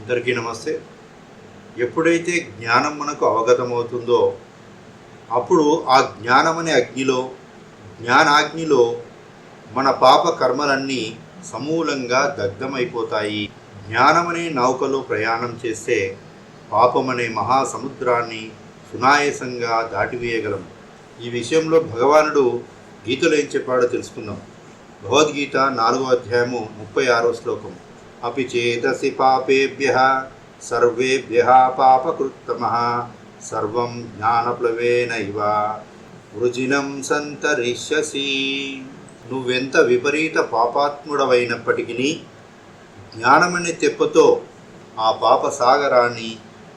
అందరికీ నమస్తే. ఎప్పుడైతే జ్ఞానం మనకు అవగతమవుతుందో అప్పుడు ఆ జ్ఞానం అనే అగ్నిలో జ్ఞానాగ్నిలో మన పాప కర్మలన్నీ సమూలంగా దగ్ధమైపోతాయి. జ్ఞానమనే నౌకలో ప్రయాణం చేస్తే పాపమనే మహాసముద్రాన్ని సునాయాసంగా దాటివేయగలం. ఈ విషయంలో భగవానుడు గీతలో ఏం చెప్పాడో తెలుసుకుందాం. భగవద్గీత నాలుగో అధ్యాయము ముప్పై ఆరో శ్లోకం. అపి చేతసి పాపేభ్య సర్వేభ్య పాపకృత్తమ సర్వం జ్ఞానప్లవేనైవ. వృజినం సంతరిష్యసి. నువ్వెంత విపరీత పాపాత్ముడవైనప్పటికీ జ్ఞానమనే తెప్పతో ఆ పాప సాగరాన్ని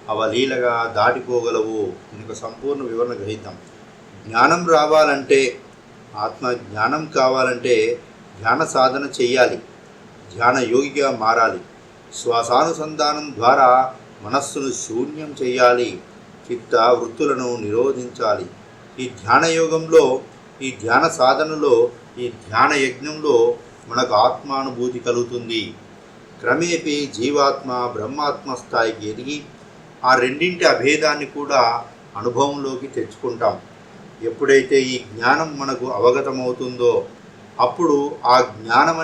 అవలీలగా దాటిపోగలవు దీనికి సంపూర్ణ వివరణ గ్రహిద్దాం జ్ఞానం రావాలంటే ఆత్మ జ్ఞానం కావాలంటే ధ్యాన సాధన చేయాలి ధ్యాన యోగిగా మారాలి. శ్వాసానుసంధానం ద్వారా మనస్సును శూన్యం చేయాలి. చిత్త వృత్తులను నిరోధించాలి. ఈ ధ్యాన యోగంలో ఈ ధ్యాన సాధనలో ఈ ధ్యాన యజ్ఞంలో మనకు ఆత్మానుభూతి కలుగుతుంది. క్రమేపీ జీవాత్మ బ్రహ్మాత్మ స్థాయికి ఎదిగి ఆ రెండింటి అభేదాన్ని కూడా అనుభవంలోకి తెచ్చుకుంటాం. ఎప్పుడైతే ఈ జ్ఞానం మనకు అవగతమవుతుందో అప్పుడు ఆ జ్ఞానం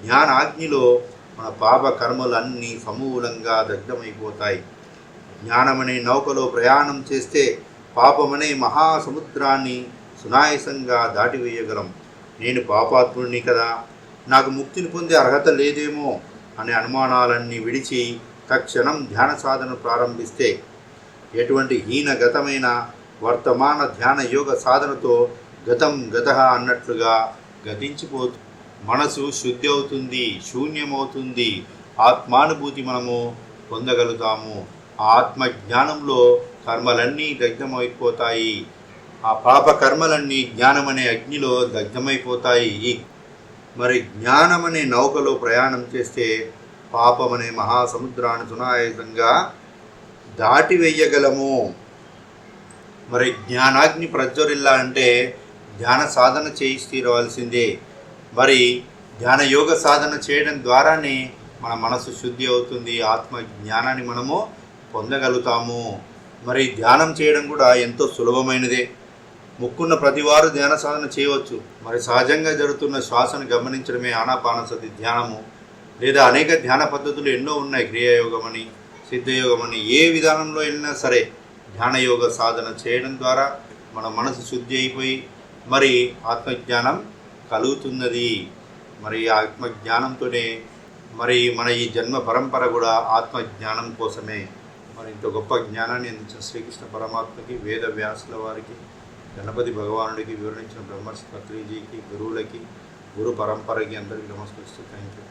అగ్నిలో జ్ఞానాగ్నిలో మన పాప కర్మలన్నీ సమూలంగా దగ్ధమైపోతాయి. జ్ఞానమనే నౌకలో ప్రయాణం చేస్తే పాపమనే మహాసముద్రాన్ని సునాయసంగా దాటివేయగలం. నేను పాపాత్ముడిని కదా నాకు ముక్తిని పొందే అర్హత లేదేమో అనే అనుమానాలన్నీ విడిచి తక్షణం ధ్యాన సాధన ప్రారంభిస్తే ఎటువంటి హీనగతమైన వర్తమాన ధ్యాన యోగ సాధనతో గతం గత అన్నట్లుగా గతించిపోతుంది మనసు శుద్ధి అవుతుంది శూన్యమవుతుంది. ఆత్మానుభూతి మనము పొందగలుగుతాము. ఆ ఆత్మ జ్ఞానంలో కర్మలన్నీ దగ్ధమైపోతాయి. ఆ పాప కర్మలన్నీ జ్ఞానమనే అగ్నిలో దగ్ధమైపోతాయి. మరి జ్ఞానమనే నౌకలో ప్రయాణం చేస్తే పాపమనే మహాసముద్రాన్ని సునాయాసంగా దాటివేయగలము. మరి జ్ఞానాగ్ని ప్రజ్వరిల్లాలంటే ధ్యాన సాధన చేసి తీరవలసిందే. మరి ధ్యాన యోగ సాధన చేయడం ద్వారానే మన మనసు శుద్ధి అవుతుంది ఆత్మ జ్ఞానాన్ని మనము పొందగలుగుతాము. మరి ధ్యానం చేయడం కూడా ఎంతో సులభమైనదే. ముక్కున్న ప్రతివారు ధ్యాన సాధన చేయవచ్చు. మరి సహజంగా జరుగుతున్న శ్వాసను గమనించడమే ఆనాపానసతి ధ్యానము. లేదా అనేక ధ్యాన పద్ధతులు ఎన్నో ఉన్నాయి క్రియాయోగం అని సిద్ధయోగం అని ఏ విధానంలో వెళ్ళినా సరే ధ్యానయోగ సాధన చేయడం ద్వారా మన మనసు శుద్ధి అయిపోయి మరి ఆత్మజ్ఞానం కలుగుతున్నది. మరి ఆత్మజ్ఞానంతోనే మరి మన ఈ జన్మ పరంపర కూడా ఆత్మజ్ఞానం కోసమే. మరి ఇంత గొప్ప జ్ఞానాన్ని అందించిన శ్రీకృష్ణ పరమాత్మకి వేద వ్యాసుల వారికి గణపతి భగవానుడికి వివరించిన బ్రహ్మర్షి పత్రిజీకి గురువులకి గురు పరంపరకి అందరికీ నమస్కరిస్తూ థ్యాంక్ యూ